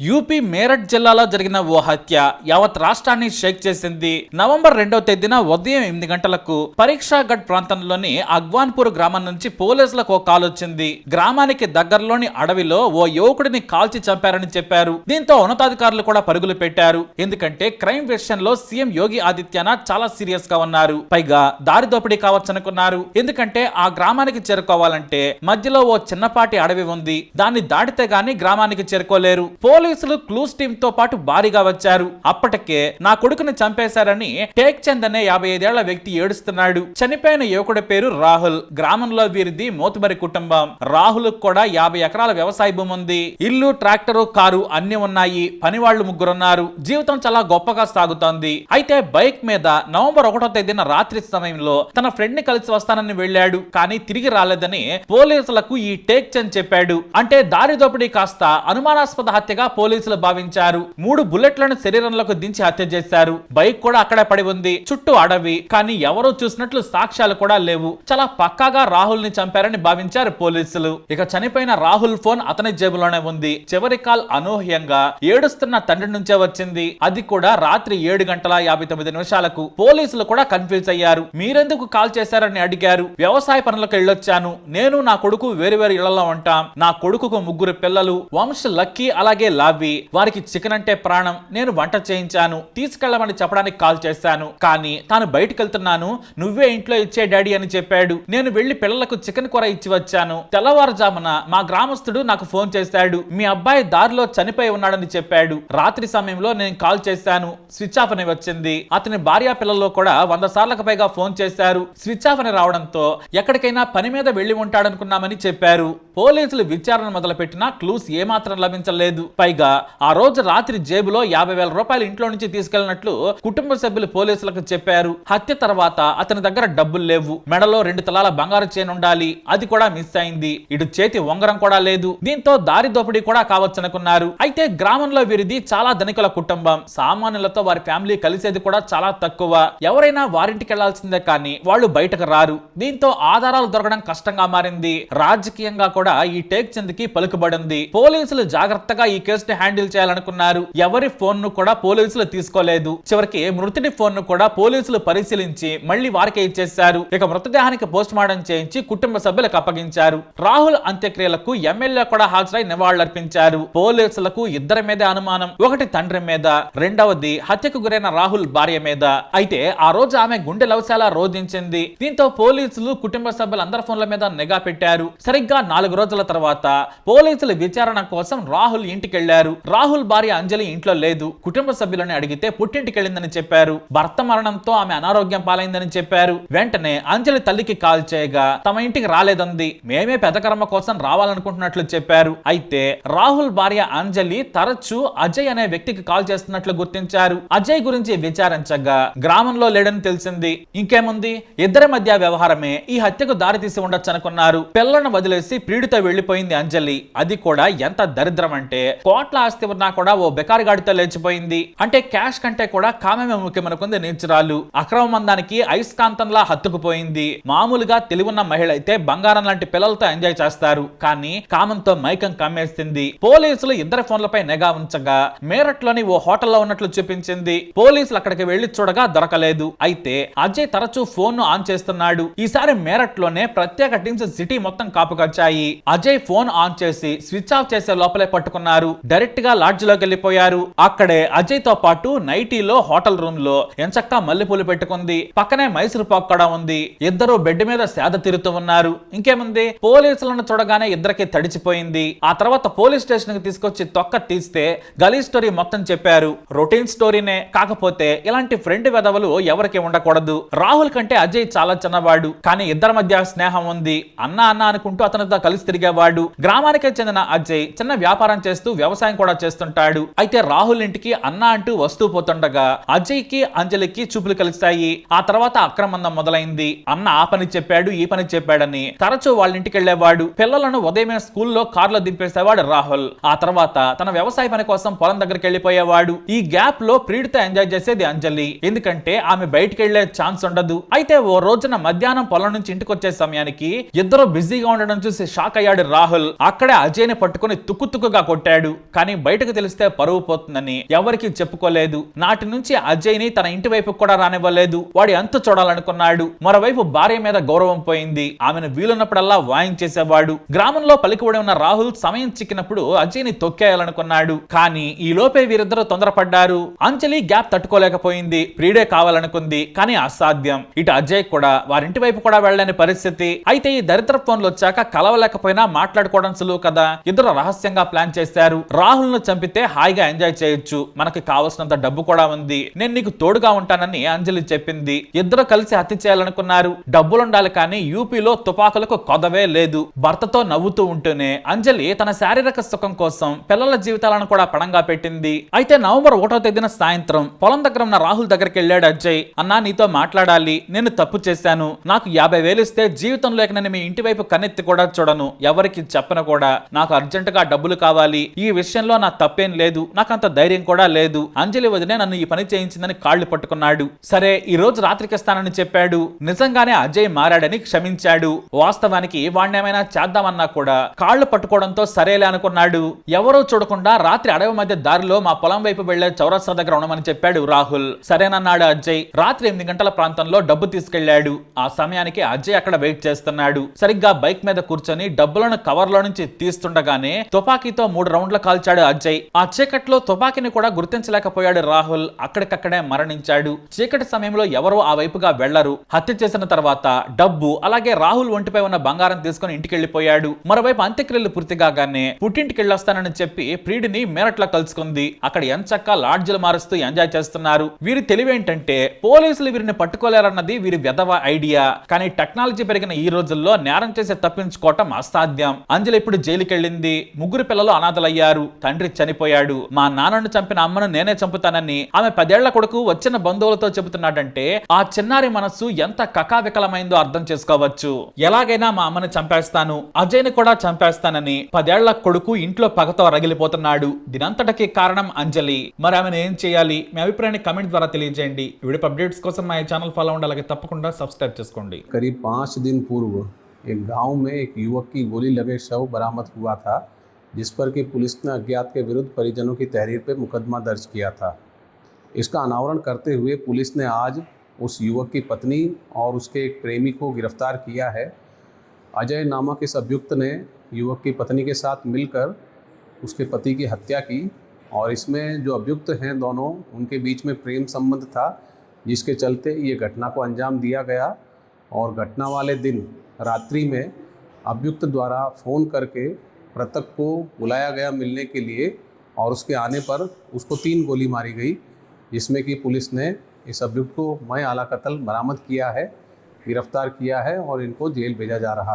UP Meerut జిల్లాలో జరిగిన ఓ హత్య యావత్ రాష్ట్రాన్ని షేక్ చేసింది. నవంబర్ రెండవ తేదీన ఉదయం ఎనిమిది గంటలకు పరీక్షాఘడ్ ప్రాంతంలోని అగ్వాన్పూర్ గ్రామం నుంచి పోలీసులకు ఓ కాల్ వచ్చింది. గ్రామానికి దగ్గరలోని అడవిలో ఓ యువకుడిని కాల్చి చంపారని చెప్పారు. దీంతో ఉన్నతాధికారులు కూడా పరుగులు పెట్టారు. ఎందుకంటే క్రైమ్ విషయంలో సీఎం యోగి ఆదిత్యనాథ్ చాలా సీరియస్గా ఉన్నారు. పైగా దారి దోపిడీ కావచ్చనుకున్నారు. ఎందుకంటే ఆ గ్రామానికి చేరుకోవాలంటే మధ్యలో ఓ చిన్నపాటి అడవి ఉంది. దాన్ని దాటితే గాని గ్రామానికి చేరుకోలేరు. పోలీసులు క్లూస్ టీమ్తో పాటు భారీగా వచ్చారు. అప్పటికే నా కొడుకుని చంపేశారని టేక్ చంద్ అనే యాభై ఐదేళ్ళ వ్యక్తి ఏడుస్తున్నాడు. చనిపోయిన యువకుడి పేరు రాహుల్. గ్రామంలో వీరిది మోతుబరి కుటుంబం. రాహుల్ కూడా యాభై ఎకరాల వ్యవసాయ భూమి ఉంది. ఇల్లు ట్రాక్టర్ కారు అన్ని ఉన్నాయి. పని వాళ్ళు ముగ్గురున్నారు. జీవితం చాలా గొప్పగా సాగుతోంది. అయితే బైక్ మీద నవంబర్ ఒకటో తేదీన రాత్రి సమయంలో తన ఫ్రెండ్ని కలిసి వస్తానని వెళ్ళాడు. కానీ తిరిగి రాలేదని పోలీసులకు ఈ టేక్ చంద్ చెప్పాడు. అంటే దారి దోపిడీ కాస్త అనుమానాస్పద హత్యగా పోలీసులు భావించారు. మూడు బుల్లెట్లను శరీరంలోకి దించి హత్య చేశారు. బైక్ కూడా అక్కడే పడి ఉంది. చుట్టూ అడవి. కానీ ఎవరూ చూసినట్లు సాక్ష్యాలు కూడా లేవు. చాలా పక్కాగా రాహుల్ని చంపారని భావించారు పోలీసులు. ఇక చనిపోయిన రాహుల్ ఫోన్ అతని జేబులోనే ఉంది. చివరి కాల్ అనూహ్యంగా ఏడుస్తున్న తండ్రి నుంచే వచ్చింది. అది కూడా రాత్రి ఏడు గంటల యాభై తొమ్మిది నిమిషాలకు. పోలీసులు కూడా కన్ఫ్యూజ్ అయ్యారు. మీరెందుకు కాల్ చేశారని అడిగారు. వ్యవసాయ పనులకు వెళ్ళొచ్చాను. నేను నా కొడుకు వేరు వేరు ఇళ్ళలో ఉంటాం. నా కొడుకుకు ముగ్గురు పిల్లలు. వంశ లక్కీ అలాగే లావి వారికి చికెన్ అంటే ప్రాణం నేను వంట చేయించాను తీసుకెళ్ళమని చెప్పడానికి కాల్ చేశాను కానీ తాను బయటకు వెళ్తున్నాను నువ్వే ఇంట్లో ఇచ్చే డాడీ అని చెప్పాడు. నేను వెళ్ళి పిల్లలకు చికెన్ కూర ఇచ్చి వచ్చాను. తెల్లవారుజామున మా గ్రామస్తుడు నాకు ఫోన్ చేశాడు. మీ అబ్బాయి దారిలో చనిపోయి ఉన్నాడని చెప్పాడు. రాత్రి సమయంలో నేను కాల్ చేశాను. స్విచ్ ఆఫ్ అని వచ్చింది. అతని భార్య పిల్లల్లో కూడా వంద సార్లకు పైగా ఫోన్ చేశారు. స్విచ్ ఆఫ్ అని రావడంతో ఎక్కడికైనా పని మీద వెళ్ళి ఉంటాడనుకున్నామని చెప్పారు. పోలీసులు విచారణ మొదలుపెట్టినా క్లూస్ ఏమాత్రం లభించలేదు. పైగా ఆ రోజు రాత్రి జేబులో యాభై వేల రూపాయలు ఇంట్లో నుంచి తీసుకెళ్ళినట్లు కుటుంబ సభ్యులు పోలీసులకు చెప్పారు. హత్య తర్వాత అతని దగ్గర డబ్బులు లేవు. మెడలో రెండు తలాల బంగారు చైన్ ఉండాలి. అది కూడా మిస్ అయింది. ఇటు చేతి ఉంగరం కూడా లేదు. దీంతో దారి దోపిడీ కూడా కావచ్చనుకున్నారు అయితే గ్రామంలో వీరిది చాలా ధనికుల కుటుంబం. సామాన్యులతో వారి ఫ్యామిలీ కలిసేది కూడా చాలా తక్కువ. ఎవరైనా వారింటికి వెళ్ళాల్సిందే కానీ వాళ్ళు బయటకు రారు. దీంతో ఆధారాలు దొరకడం కష్టంగా మారింది. రాజకీయంగా కూడా ఈ టేక్ చంద్కి పలుకుబడింది పోలీసులు జాగ్రత్తగా ఈ కేసు కేసుని హ్యాండిల్ చేయాలనుకున్నారు. ఎవరి ఫోన్ను కూడా పోలీసులు తీసుకోలేదు. చివరికి మృతుడి ఫోన్ను కూడా పోలీసులు పరిశీలించి మళ్ళీ వారికే ఇచ్చేశారు. ఇక మృతదేహానికి పోస్ట్ మార్టం చేయించి కుటుంబ సభ్యులకు అప్పగించారు. రాహుల్ అంత్యక్రియలకు ఎమ్మెల్యే కూడా హాజరై నివాళులర్పించారు. పోలీసులకు ఇద్దరి మీద అనుమానం ఒకటి తండ్రి మీద రెండవది హత్యకు గురైన రాహుల్ భార్య మీద. అయితే ఆ రోజు ఆమె గుండె లవశాల రోధించింది. దీంతో పోలీసులు కుటుంబ సభ్యులు అందరి ఫోన్ల మీద నిఘా పెట్టారు. సరిగ్గా నాలుగు రోజుల తర్వాత పోలీసులు విచారణ కోసం రాహుల్ ఇంటికి వెళ్ళారు రాహుల్ భార్య అంజలి ఇంట్లో లేదు. కుటుంబ సభ్యులని అడిగితే పుట్టింటికి వెళ్ళిందని చెప్పారు. భర్త మరణంతో ఆమె అనారోగ్యం పాలైందని చెప్పారు. వెంటనే అంజలి తల్లికి కాల్ చేయగా తమ ఇంటికి రాలేదంది. మేమే పెదకర్మ కోసం రావాలనుకుంటున్నట్లు చెప్పారు. అయితే రాహుల్ భార్య అంజలి తరచూ అజయ్ అనే వ్యక్తికి కాల్ చేస్తున్నట్లు గుర్తించారు. అజయ్ గురించి విచారించగా గ్రామంలో లేడని తెలిసింది. ఇంకేముంది? ఇద్దరి మధ్య వ్యవహారమే. ఈ హత్యకు దారితీసి ఉండొచ్చు అనుకున్నారు. పిల్లలను వదిలేసి ప్రీడితో వెళ్ళిపోయింది అంజలి. అది కూడా ఎంత దరిద్రం అంటే కోట్ల ఆస్తి ఉన్నా కూడా ఓ బెకారిగాడితో లేచిపోయింది. అంటే క్యాష్ కంటే కూడా కామమే ముఖ్యమనుకుంది నేచురాలు. అక్రమ మందానికి అయస్కాంతంలా హత్తుకుపోయింది. మామూలుగా తెలివున్న మహిళ అయితే బంగారం లాంటి పిల్లలతో ఎంజాయ్ చేస్తారు. కానీ కామంతో మైకం కమ్మేస్తుంది పోలీసులు ఇద్దరు ఫోన్లపై నిఘా ఉంచగా మేరట్లోని ఓ హోటల్లో ఉన్నట్లు చూపించింది. పోలీసులు అక్కడికి వెళ్ళి చూడగా దొరకలేదు. అయితే అజయ్ తరచూ ఫోన్ను ఆన్ చేస్తున్నాడు. ఈసారి మేరట్లోనే ప్రత్యేక టీమ్స్ సిటీ మొత్తం కాపుకొచ్చాయి. అజయ్ ఫోన్ ఆన్ చేసి స్విచ్ ఆఫ్ చేసే లోపలే పట్టుకున్నారు. డైరెక్ట్గా లాడ్జ్లోకి వెళ్ళిపోయారు. అక్కడే అజయ్తో పాటు నైటీలో హోటల్ రూమ్లో ఎంచక్కా మల్లెపూలు పెట్టుకుంది. పక్కనే మైసూరు పాక్ కూడా ఉంది. ఇద్దరు బెడ్ మీద సేద తీరుతూ ఉన్నారు. ఇంకేముంది? పోలీసులను చూడగానే ఇద్దరికి తడిచిపోయింది. ఆ తర్వాత పోలీస్ స్టేషన్కి తీసుకొచ్చి తొక్క తీస్తే గలీ స్టోరీ మొత్తం చెప్పారు. రొటీన్ స్టోరీనే. కాకపోతే ఇలాంటి ఫ్రెండ్ వెదవలు ఎవరికి ఉండకూడదు. రాహుల్ కంటే అజయ్ చాలా చిన్నవాడు. కానీ ఇద్దరి మధ్య స్నేహం ఉంది. అన్న అన్న అనుకుంటూ అతనితో కలిసి తిరిగేవాడు. గ్రామానికే చెందిన అజయ్ చిన్న వ్యాపారం చేస్తూ వ్యవసాయం కూడా చేస్తుంటాడు. అయితే రాహుల్ ఇంటికి అన్న అంటూ వస్తూ పోతుండగా అజయ్కి అంజలికి చూపులు కలుస్తాయి. ఆ తర్వాత అక్రమందం మొదలైంది. అన్న ఆ పని చెప్పాడు ఈ పని చెప్పాడని తరచూ వాళ్ళ ఇంటికి వెళ్ళేవాడు పిల్లలను ఉదయమే స్కూల్లో కార్లో దింపేసేవాడు రాహుల్. ఆ తర్వాత తన వ్యవసాయ పని కోసం పొలం దగ్గరికి వెళ్ళిపోయేవాడు ఈ గ్యాప్లో ప్రియుడితో ఎంజాయ్ చేసేది అంజలి. ఎందుకంటే ఆమె బయటికి వెళ్ళే ఛాన్స్ ఉండదు. అయితే ఓ రోజున మధ్యాహ్నం పొలం నుంచి ఇంటికి వచ్చే సమయానికి ఇద్దరు బిజీగా ఉండడం చూసి షాక్ అయ్యాడు రాహుల్. అక్కడే అజయ్ని పట్టుకుని తుక్కు తుక్కుగా కొట్టాడు. కానీ బయటకు తెలిస్తే పరువు పోతుందని ఎవరికి చెప్పుకోలేదు. నాటి నుంచి అజయ్ని తన ఇంటి వైపు కూడా రానివ్వలేదు. వాడి అంతు చూడాలనుకున్నాడు. మరోవైపు భార్య మీద గౌరవం పోయింది. ఆమెను వీలున్నప్పుడల్లా వాయించేసేవాడు గ్రామంలో పలికిబడి ఉన్న రాహుల్ సమయం చిక్కినప్పుడు అజయ్ని తొక్కేయాలనుకున్నాడు. కానీ ఈ లోపే వీరిద్దరూ తొందరపడ్డారు. అంజలి గ్యాప్ తట్టుకోలేకపోయింది. ప్రీడే కావాలనుకుంది కానీ అసాధ్యం. ఇటు అజయ్ కూడా వారింటి వైపు కూడా వెళ్ళని పరిస్థితి. అయితే ఈ దరిద్ర ఫోన్లు వచ్చాక కలవలేకపోయినా మాట్లాడుకోవడం సులువు కదా? ఇద్దరు రహస్యంగా ప్లాన్ చేశారు. రాహుల్ను చంపితే హాయిగా ఎంజాయ్ చేయొచ్చు. మనకి కావలసినంత డబ్బు కూడా ఉంది. నేను నీకు తోడుగా ఉంటానని అంజలి చెప్పింది. ఇద్దరు కలిసి హత్య చేయాలనుకున్నారు. డబ్బులుండాలి కానీ యూపీలో తుపాకులకు కొదవే లేదు. భర్తతో నవ్వుతూ ఉంటూనే అంజలి తన శారీరక సుఖం కోసం పిల్లల జీవితాలను కూడా పణంగా పెట్టింది. అయితే నవంబర్ ఒకటో తేదీన సాయంత్రం పొలం దగ్గర ఉన్న రాహుల్ దగ్గరికి వెళ్ళాడు అజయ్. అన్నా నీతో మాట్లాడాలి. నేను తప్పు చేశాను. నాకు యాభై వేలు ఇస్తే జీవితంలోకి నేను మీ ఇంటి వైపు కన్నెత్తి కూడా చూడను. ఎవరికి చెప్పను కూడా. నాకు అర్జెంటుగా డబ్బులు కావాలి. ఈ విషయం విషయంలో నా తప్పేం లేదు నాకు అంత ధైర్యం కూడా లేదు. అంజలి వదిలే నన్ను ఈ పని చేయించిందని కాళ్ళు పట్టుకున్నాడు. సరే ఈ రోజు రాత్రికిస్తానని చెప్పాడు. నిజంగానే అజయ్ మారాడని క్షమించాడు. వాస్తవానికి వాణ్ణేమైనా చేద్దామన్నా కూడా కాళ్ళు పట్టుకోవడంతో సరేలే అనుకున్నాడు. ఎవరో చూడకుండా రాత్రి అడవి మధ్య దారిలో మా పొలం వైపు వెళ్ళే చౌరస్తా దగ్గర ఉండమని చెప్పాడు రాహుల్. సరేనన్నాడు అజయ్. రాత్రి ఎనిమిది గంటల ప్రాంతంలో డబ్బు తీసుకెళ్ళాడు ఆ సమయానికి అజయ్ అక్కడ వెయిట్ చేస్తున్నాడు. సరిగ్గా బైక్ మీద కూర్చొని డబ్బులను కవర్లో నుంచి తీస్తుండగానే తుపాకీతో మూడు రౌండ్ల కాల్చాడు అజయ్. ఆ చీకట్లో తుపాకీని కూడా గుర్తించలేకపోయాడు రాహుల్. అక్కడికక్కడే మరణించాడు. చీకటి సమయంలో ఎవరో ఆ వైపుగా వెళ్ళరు. హత్య చేసిన తర్వాత డబ్బు అలాగే రాహుల్ ఒంటిపై ఉన్న బంగారం తీసుకుని ఇంటికెళ్ళిపోయాడు మరోవైపు అంత్యక్రియలు పూర్తి కాగానే పుట్టింటికి వెళ్ళొస్తానని చెప్పి ప్రియుడిని మేరట్లో కలుసుకుంది. అక్కడ ఎంచక్క లాడ్జీలు మారుస్తూ ఎంజాయ్ చేస్తున్నారు. వీరి తెలివేంటంటే పోలీసులు వీరిని పట్టుకోలేరన్నది వీరి వెధవ ఐడియా. కానీ టెక్నాలజీ పెరిగిన ఈ రోజుల్లో నేరం చేసి తప్పించుకోవటం అసాధ్యం. అంజలి ఇప్పుడు జైలుకెళ్ళింది. ముగ్గురు పిల్లలు అనాథలయ్యారు. తండ్రి చనిపోయాడు మా నాన్నను చంపిన అమ్మను నేనే చంపుతానని ఆమె పదేళ్ల కొడుకు వచ్చిన బంధువులతో చెబుతున్నాడంటే ఆ చిన్నారి మనస్సు ఎంత కకావికలమైందో అర్థం చేసుకోవచ్చు ఎలాగైనా మా అమ్మని చంపేస్తాను అజయ్ని కూడా చంపేస్తానని పదేళ్ల కొడుకు ఇంట్లో పగతో రగిలిపోతున్నాడు దీనంతటికి కారణం అంజలి మరి ఆమెను ఏం చేయాలి మీ అభిప్రాయాన్ని కమెంట్ ద్వారా తెలియజేయండి వీడియో అప్డేట్స్ కోసం మా ఛానల్ ఫాలో అవ్వండి అలాగే తప్పకుండా సబ్స్క్రైబ్ చేసుకోండి करीब पाँच दिन पूर्व एक गांव में एक युवक की गोली लगे शव बरामद हुआ था जिस पर कि पुलिस ने अज्ञात के विरुद्ध परिजनों की तहरीर पर मुकदमा दर्ज किया था। इसका अनावरण करते हुए पुलिस ने आज उस युवक की पत्नी और उसके एक प्रेमी को गिरफ़्तार किया है। अजय नामक इस अभियुक्त ने युवक की पत्नी के साथ मिलकर उसके पति की हत्या की और इसमें जो अभियुक्त हैं दोनों, उनके बीच में प्रेम संबंध था, जिसके चलते ये घटना को अंजाम दिया गया और घटना वाले दिन रात्रि में अभियुक्त द्वारा फ़ोन करके मृतक को बुलाया गया मिलने के लिए और उसके आने पर उसको तीन गोली मारी गई, जिसमें कि पुलिस ने इस अभियुक्त को मैं आला कत्ल बरामद किया है, गिरफ़्तार किया है और इनको जेल भेजा जा रहा है।